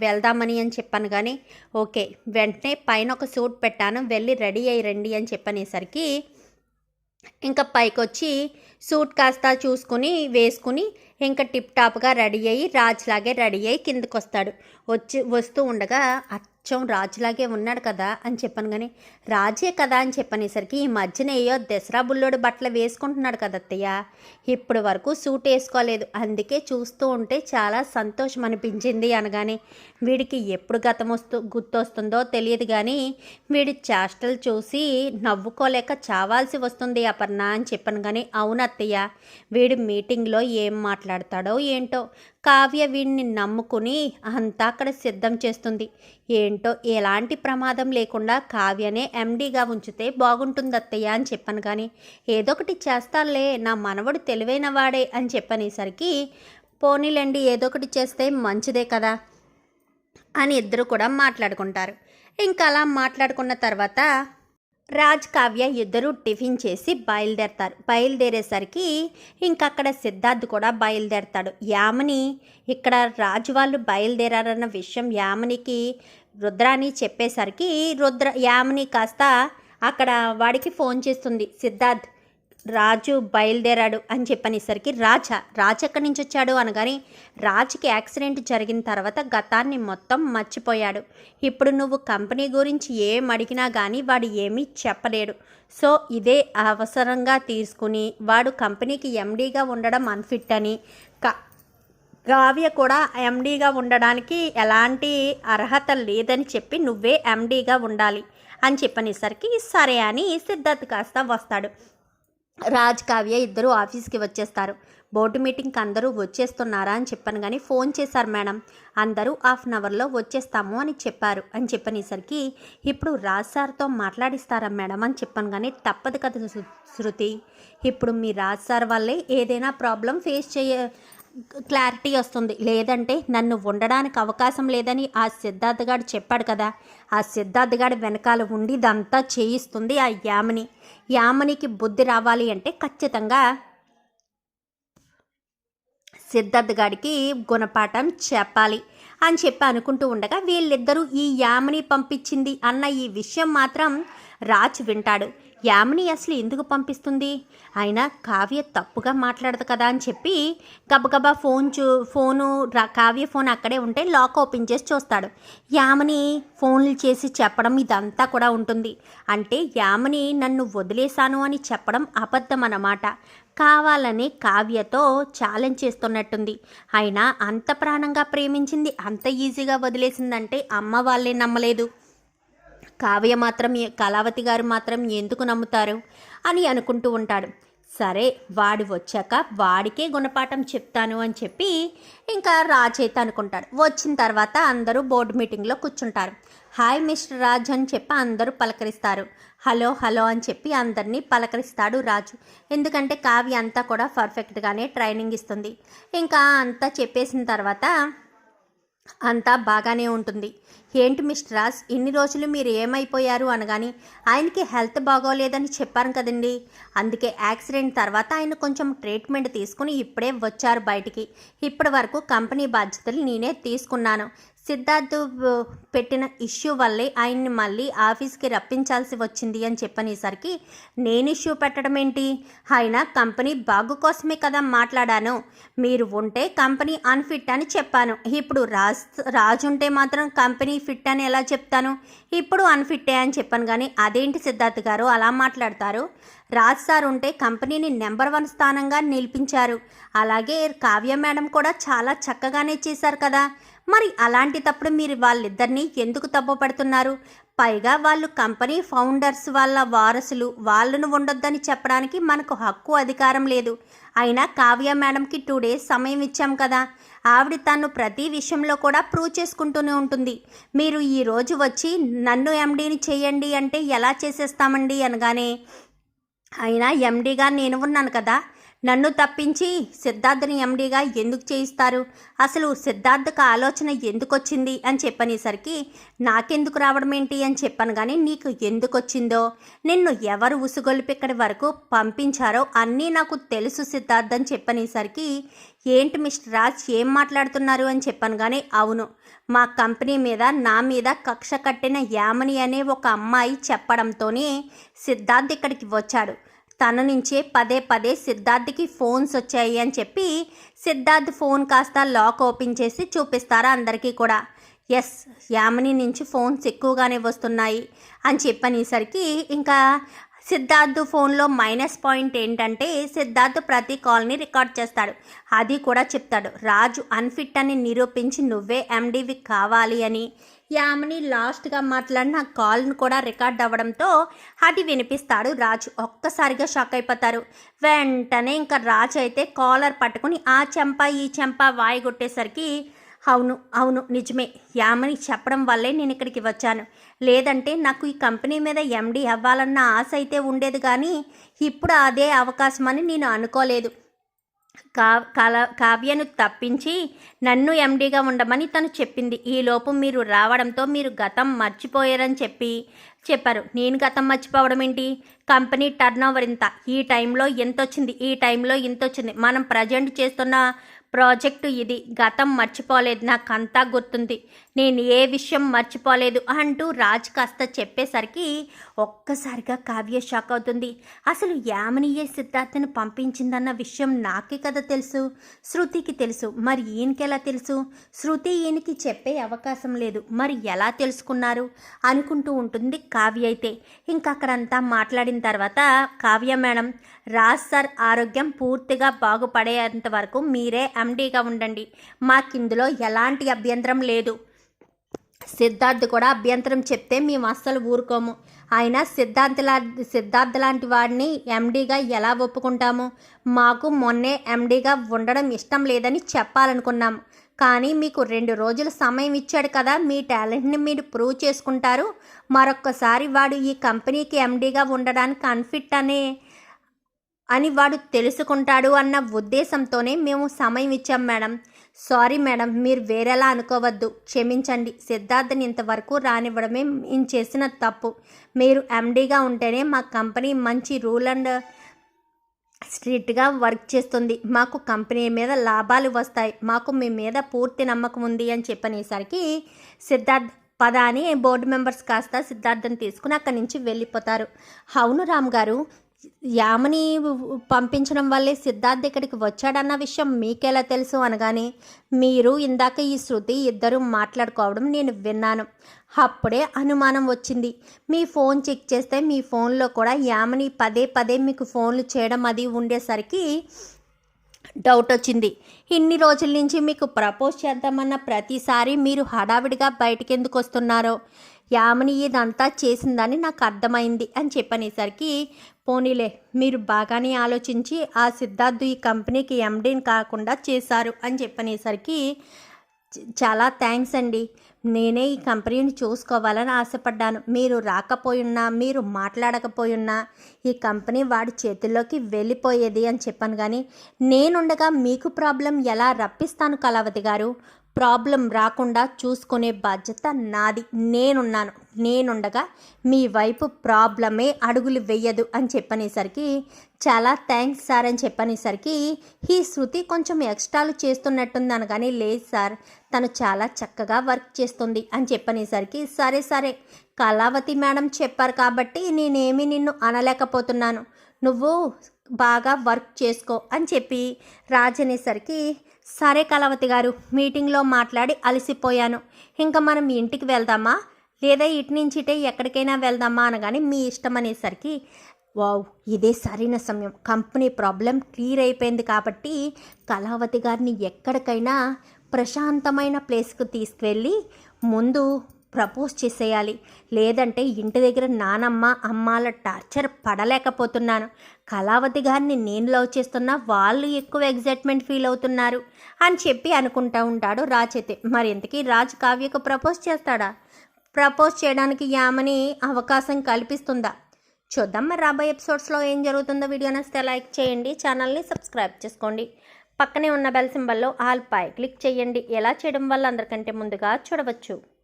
వెళ్దామని అని చెప్పాను కానీ ఓకే వెంటనే పైన ఒక సూట్ పెట్టాను వెళ్ళి రెడీ అయ్యి రండి అని చెప్పనేసరికి ఇంకా పైకి వచ్చి సూట్ కాస్త చూసుకుని వేసుకుని ఇంకా టిప్ టాప్గా రెడీ అయ్యి రాజ్లాగే రెడీ అయ్యి కిందకు వస్తాడు వచ్చి వస్తూ ఉండగా అచ్చం రాజులాగే ఉన్నాడు కదా అని చెప్పాను కానీ రాజే కదా అని చెప్పనేసరికి ఈ మధ్యన ఏయో దసరా బుల్లోడు బట్టలు వేసుకుంటున్నాడు కదా అత్తయ్య. ఇప్పటి వరకు సూట్ వేసుకోలేదు. అందుకే చూస్తూ ఉంటే చాలా సంతోషం అనిపించింది అనగానే వీడికి ఎప్పుడు గతం వస్తూ గుర్తొస్తుందో తెలియదు కానీ వీడి చేష్టలు చూసి నవ్వుకోలేక చావాల్సి వస్తుంది అపర్ణ అని చెప్పాను కానీ అవును అత్తయ్య. వీడు మీటింగ్లో ఏం మాట్లాడతాడో ఏంటో కావ్య వీడిని నమ్ముకుని అంతా అక్కడ సిద్ధం చేస్తుంది. ఏంటో ఎలాంటి ప్రమాదం లేకుండా కావ్యనే ఎండీగా ఉంచితే బాగుంటుంది అత్తయ్య అని చెప్పాను కానీ ఏదో ఒకటి చేస్తానులే నా మనవడు తెలివైన వాడే అని చెప్పనేసరికి పోనీలండి ఏదో ఒకటి చేస్తే మంచిదే కదా అని ఇద్దరు కూడా మాట్లాడుకుంటారు. ఇంకా అలా మాట్లాడుకున్న తర్వాత రాజ్ కావ్య ఇద్దరు టిఫిన్ చేసి బయలుదేరతారు. బయలుదేరేసరికి ఇంకక్కడ సిద్ధార్థ్ కూడా బయలుదేరతాడు. యామని ఇక్కడ రాజు వాళ్ళు బయలుదేరారన్న విషయం యామనికి రుద్రాని చెప్పేసరికి రుద్ర యామని కాస్త అక్కడ వాడికి ఫోన్ చేస్తుంది. సిద్ధార్థ్ రాజు బయలుదేరాడు అని చెప్పనేసరికి రాజా రాజు ఎక్కడి నుంచి వచ్చాడు అనగానే రాజుకి యాక్సిడెంట్ జరిగిన తర్వాత గతాన్ని మొత్తం మర్చిపోయాడు. ఇప్పుడు నువ్వు కంపెనీ గురించి ఏం అడిగినా కానీ వాడు ఏమీ చెప్పలేడు. సో ఇదే అవసరంగా తీసుకుని వాడు కంపెనీకి ఎండీగా ఉండడం అన్ఫిట్ అని క కావ్య కూడా ఎండీగా ఉండడానికి ఎలాంటి అర్హత లేదని చెప్పి నువ్వే ఎండీగా ఉండాలి అని చెప్పనేసరికి సరే అని సిద్ధార్థ్ కాస్త వస్తాడు. రాజ్ కావ్య ఇద్దరు ఆఫీస్కి వచ్చేస్తారు. బోర్డు మీటింగ్కి అందరూ వచ్చేస్తున్నారా అని చెప్పాను కానీ ఫోన్ చేశారు మేడం. అందరూ హాఫ్ అన్ అవర్లో వచ్చేస్తాము అని చెప్పారు. అని చెప్పనేసరికి ఇప్పుడు రాజ్ సార్తో మాట్లాడిస్తారా మేడం అని చెప్పాను కానీ తప్పదు కదా శృ- శృతి. ఇప్పుడు మీ రాజ్ సార్ వల్లే ఏదైనా ప్రాబ్లం ఫేస్ చేయ క్లారిటీ వస్తుంది. లేదంటే నన్ను ఉండడానికి అవకాశం లేదని ఆ సిద్ధార్థ్ గారు చెప్పాడు కదా. ఆ సిద్ధార్థ్ గారి వెనకాల ఉండి ఇదంతా చేయిస్తుంది ఆ యామిని. యామనికి బుద్ధి రావాలి అంటే ఖచ్చితంగా సిద్ధార్థ్ గారికి గుణపాఠం చెప్పాలి అని చెప్పి అనుకుంటూ ఉండగా వీళ్ళిద్దరూ ఈ యామని పంపించింది అన్న ఈ విషయం మాత్రం రాజ్ వింటాడు. యామిని అసలు ఎందుకు పంపిస్తుంది? అయినా కావ్య తప్పుగా మాట్లాడదు కదా అని చెప్పి గబగబా ఫోన్ చూ ఫోను కావ్య ఫోన్ అక్కడే ఉంటే లాక్ ఓపెన్ చేసి చూస్తాడు. యామిని ఫోన్లు చేసి చెప్పడం ఇదంతా కూడా ఉంటుంది. అంటే యామిని నన్ను వదిలేశాను అని చెప్పడం అబద్ధం అన్నమాట. కావాలని కావ్యతో ఛాలెంజ్ చేస్తున్నట్టుంది. అయినా అంత ప్రాణంగా ప్రేమించింది అంత ఈజీగా వదిలేసిందంటే అమ్మ వాళ్ళే నమ్మలేదు. కావ్య మాత్రం కళావతి గారు మాత్రం ఎందుకు నమ్ముతారు అని అనుకుంటూ ఉంటాడు. సరే వాడు వచ్చాక వాడికే గుణపాఠం చెప్తాను అని చెప్పి ఇంకా రాజైతే అనుకుంటాడు. వచ్చిన తర్వాత అందరూ బోర్డు మీటింగ్లో కూర్చుంటారు. హాయ్ మిస్టర్ రాజ్ అని చెప్పి అందరూ పలకరిస్తారు. హలో హలో అని చెప్పి అందరినీ పలకరిస్తాడు రాజు. ఎందుకంటే కావ్య అంతా కూడా పర్ఫెక్ట్గానే ట్రైనింగ్ ఇస్తుంది. ఇంకా అంతా చెప్పేసిన తర్వాత అంతా బాగానే ఉంటుంది. ఏంటి మిస్టర్ రాజ్? ఇన్ని రోజులు మీరు ఏమైపోయారు అనగాని ఆయనకి హెల్త్ బాగోలేదని చెప్పారు కదండి. అందుకే యాక్సిడెంట్ తర్వాత ఆయన కొంచెం ట్రీట్మెంట్ తీసుకుని ఇప్పుడే వచ్చారు బయటికి. ఇప్పటి వరకు కంపెనీ బాధ్యతలు నేనే తీసుకున్నాను. సిద్ధార్థ్ పెట్టిన ఇష్యూ వల్లే ఆయన్ని మళ్ళీ ఆఫీస్కి రప్పించాల్సి వచ్చింది అని చెప్పనేసరికి నేను ఇష్యూ పెట్టడం ఏంటి? ఆయన కంపెనీ బాగు కోసమే కదా మాట్లాడాను. మీరు ఉంటే కంపెనీ అన్ఫిట్ అని చెప్పాను. ఇప్పుడు రాజ్ రాజు ఉంటే మాత్రం కంపెనీ ఫిట్ అని ఎలా చెప్తాను? ఇప్పుడు అన్ఫిట్టే అని చెప్పాను కానీ అదేంటి సిద్ధార్థ్ గారు అలా మాట్లాడతారు? రాజ్ సార్ ఉంటే కంపెనీని నెంబర్ వన్ స్థానంగా నిలిపించారు. అలాగే కావ్య మేడం కూడా చాలా చక్కగానే చేశారు కదా. మరి అలాంటి తప్పుడు మీరు వాళ్ళిద్దరినీ ఎందుకు తప్పుపడుతున్నారు పైగా వాళ్ళు కంపెనీ ఫౌండర్స్ వాళ్ళ వారసులు వాళ్ళను ఉండొద్దని చెప్పడానికి మనకు హక్కు అధికారం లేదు. అయినా కావ్య మేడంకి టూ డేస్ సమయం ఇచ్చాం కదా. ఆవిడ తను ప్రతి విషయంలో కూడా ప్రూవ్ చేసుకుంటూనే ఉంటుంది. మీరు ఈరోజు వచ్చి నన్ను ఎండీని చేయండి అంటే ఎలా చేసేస్తామండి అనగానే అయినా ఎండీగా నేను ఉన్నాను కదా నన్ను తప్పించి సిద్ధార్థని ఎండీగా ఎందుకు చేయిస్తారు? అసలు సిద్ధార్థకు ఆలోచన ఎందుకు వచ్చింది అని చెప్పనేసరికి నాకెందుకు రావడం ఏంటి అని చెప్పాను కానీ నీకు ఎందుకు వచ్చిందో నిన్ను ఎవరు ఉసుగొలిపి ఇక్కడి వరకు పంపించారో అన్నీ నాకు తెలుసు సిద్ధార్థ్ అని చెప్పనేసరికి ఏంటి మిస్టర్ రాజ్ ఏం మాట్లాడుతున్నారు అని చెప్పాను కానీ అవును. మా కంపెనీ మీద నా మీద కక్ష కట్టిన యామని అనే ఒక అమ్మాయి చెప్పడంతోనే సిద్ధార్థ్ ఇక్కడికి వచ్చాడు. తన నుంచే పదే పదే సిద్ధార్థ్కి ఫోన్స్ వచ్చాయి అని చెప్పి సిద్ధార్థ్ ఫోన్ కాస్త లాక్ ఓపెన్ చేసి చూపిస్తారా అందరికీ కూడా. ఎస్ యామిని నుంచి ఫోన్స్ ఎక్కువగానే వస్తున్నాయి అని చెప్పనేసరికి ఇంకా సిద్ధార్థ్ ఫోన్లో మైనస్ పాయింట్ ఏంటంటే సిద్ధార్థ్ ప్రతి కాల్ని రికార్డ్ చేస్తాడు. అది కూడా చెప్తాడు. రాజు అన్ఫిట్ అని నిరూపించి నువ్వే ఎండివి కావాలి అని. యామిని లాస్ట్గా మాట్లాడిన కాల్ను కూడా రికార్డ్ అవ్వడంతో అది వినిపిస్తాడు రాజు. ఒక్కసారిగా షాక్ అయిపోతారు. వెంటనే ఇంకా రాజు అయితే కాలర్ పట్టుకుని ఆ చెంప ఈ చెంప వాయి కొట్టేసరికి అవును అవును నిజమే. యామని చెప్పడం వల్లే నేను ఇక్కడికి వచ్చాను. లేదంటే నాకు ఈ కంపెనీ మీద ఎండి అవ్వాలన్న ఆశ అయితే ఉండేది కానీ ఇప్పుడు అదే అవకాశం అని నేను అనుకోలేదు. కా కల కావ్యను తప్పించి నన్ను ఎండీగా ఉండమని తను చెప్పింది. ఈలోపు మీరు రావడంతో మీరు గతం మర్చిపోయారని చెప్పి చెప్పారు. నేను గతం మర్చిపోవడం ఏంటి? కంపెనీ టర్న్ ఓవర్ ఇంత. ఈ టైంలో ఎంత వచ్చింది ఈ టైంలో ఇంత వచ్చింది మనం ప్రజెంట్ చేస్తున్న ప్రాజెక్టు ఇది. గతం మర్చిపోలేదు. నాకు అంతా గుర్తుంది. నేను ఏ విషయం మర్చిపోలేదు అంటూ రాజ్ కాస్త చెప్పేసరికి ఒక్కసారిగా కావ్య షాక్ అవుతుంది. అసలు యామనియే సిద్ధార్థను పంపించిందన్న విషయం నాకే కదా తెలుసు. శృతికి తెలుసు. మరి ఈయనకెలా తెలుసు? శృతి ఈయనకి చెప్పే అవకాశం లేదు. మరి ఎలా తెలుసుకున్నారు? అనుకుంటూ ఉంటుంది కావ్య అయితే. ఇంకా అక్కడంతా మాట్లాడిన తర్వాత కావ్య మేడం రాజ్ సార్ ఆరోగ్యం పూర్తిగా బాగుపడేంత వరకు మీరే ఎండీగా ఉండండి. మాకిందులో ఎలాంటి అభ్యంతరం లేదు. సిద్ధార్థ్ కూడా అభ్యంతరం చెప్తే మేము అస్సలు ఊరుకోము. ఆయన సిద్ధార్థ లా సిద్ధార్థ లాంటి వాడిని ఎండీగా ఎలా ఒప్పుకుంటాము? మాకు మొన్నే ఎండీగా ఉండడం ఇష్టం లేదని చెప్పాలనుకున్నాం. కానీ మీకు రెండు రోజుల సమయం ఇచ్చాడు కదా మీ టాలెంట్ని మీరు ప్రూవ్ చేసుకుంటారు. మరొక్కసారి వాడు ఈ కంపెనీకి ఎండీగా ఉండడానికి అన్ఫిట్ అనే అని వాడు తెలుసుకుంటాడు అన్న ఉద్దేశంతోనే మేము సమయం ఇచ్చాం మేడం. సారీ మేడం మీరు వేరేలా అనుకోవద్దు. క్షమించండి. సిద్ధార్థని ఇంతవరకు రానివ్వడమే మేము చేసిన తప్పు. మీరు ఎండీగా ఉంటేనే మా కంపెనీ మంచి రూల్ అండ్ స్ట్రిక్ట్గా వర్క్ చేస్తుంది. మాకు కంపెనీ మీద లాభాలు వస్తాయి. మాకు మీ మీద పూర్తి నమ్మకం ఉంది అని చెప్పనేసరికి సిద్ధార్థ్ పద అని బోర్డు మెంబర్స్ కాస్త సిద్ధార్థని తీసుకుని అక్కడి నుంచి వెళ్ళిపోతారు. అవును రామ్ గారు యామని పంపించడం వల్లే సిద్ధార్థ్ ఇక్కడికి వచ్చాడన్న విషయం మీకెలా తెలుసు అనగానే మీరు ఇందాక ఈ శృతి ఇద్దరు మాట్లాడుకోవడం నేను విన్నాను. అప్పుడే అనుమానం వచ్చింది. మీ ఫోన్ చెక్ చేస్తే మీ ఫోన్లో కూడా యామని పదే పదే మీకు ఫోన్లు చేయడం అది ఉండేసరికి డౌట్ వచ్చింది. ఇన్ని రోజుల నుంచి మీకు ప్రపోజ్ చేద్దామన్న ప్రతిసారి మీరు హడావిడిగా బయటకెందుకు ఎందుకు వస్తున్నారో? యామిని ఇదంతా చేసిందని నాకు అర్థమైంది అని చెప్పనేసరికి పోనీలే మీరు బాగానే ఆలోచించి ఆ సిద్ధార్థ్ ఈ కంపెనీకి ఎండీని కాకుండా చేశారు అని చెప్పనేసరికి చాలా థ్యాంక్స్ అండి. నేనే ఈ కంపెనీని చూసుకోవాలని ఆశపడ్డాను. మీరు రాకపోయున్నా మీరు మాట్లాడకపోయున్నా ఈ కంపెనీ వాడి చేతుల్లోకి వెళ్ళిపోయేది అని చెప్పాను కానీ నేనుండగా మీకు ప్రాబ్లం ఎలా రప్పిస్తాను కళావతి గారు? ప్రాబ్లం రాకుండా చూసుకునే బాధ్యత నాది. నేనున్నాను. నేనుండగా మీ వైపు ప్రాబ్లమే అడుగులు వెయ్యదు అని చెప్పనేసరికి చాలా థ్యాంక్స్ సార్ అని చెప్పనేసరికి ఈ శృతి కొంచెం ఎక్స్ట్రాలు చేస్తున్నట్టుంది అనగానే లేదు సార్. తను చాలా చక్కగా వర్క్ చేస్తుంది అని చెప్పనేసరికి సరే సరే కళావతి మేడం చెప్పారు కాబట్టి నేనేమి నిన్ను అనలేకపోతున్నాను. నువ్వు బాగా వర్క్ చేసుకో అని చెప్పి రాజనేసరికి సరే కళావతి గారు మీటింగ్లో మాట్లాడి అలసిపోయాను. ఇంకా మనం ఇంటికి వెళ్దామా? లేదా ఇటు నుంచి ఇటే ఎక్కడికైనా వెళ్దామా? అనగానే మీ ఇష్టం అనేసరికి వావ్ ఇదే సరైన సమయం. కంపెనీ ప్రాబ్లం క్లియర్ అయిపోయింది కాబట్టి కళావతి గారిని ఎక్కడికైనా ప్రశాంతమైన ప్లేస్కు తీసుకువెళ్ళి ముందు ప్రపోజ్ చేసేయాలి. లేదంటే ఇంటి దగ్గర నానమ్మ అమ్మాల టార్చర్ పడలేకపోతున్నాను. కళావతి గారిని నేను లవ్ చేస్తున్నా వాళ్ళు ఎక్కువ ఎగ్జైట్మెంట్ ఫీల్ అవుతున్నారు అని చెప్పి అనుకుంటా ఉంటాడు రాజ్ అయితే. మరి ఇంతకీ రాజ్ కావ్యకు ప్రపోజ్ చేస్తాడా? ప్రపోజ్ చేయడానికి యామని అవకాశం కల్పిస్తుందా? చూద్దాం మరి రాబోయే ఎపిసోడ్స్లో ఏం జరుగుతుందో. వీడియో నచ్చితే లైక్ చేయండి ఛానల్ని సబ్స్క్రైబ్ చేసుకోండి. పక్కనే ఉన్న బెల్ సింబల్లో ఆల్ పై క్లిక్ చేయండి. ఎలా చేయడం వల్ల అందరికంటే ముందుగా చూడవచ్చు.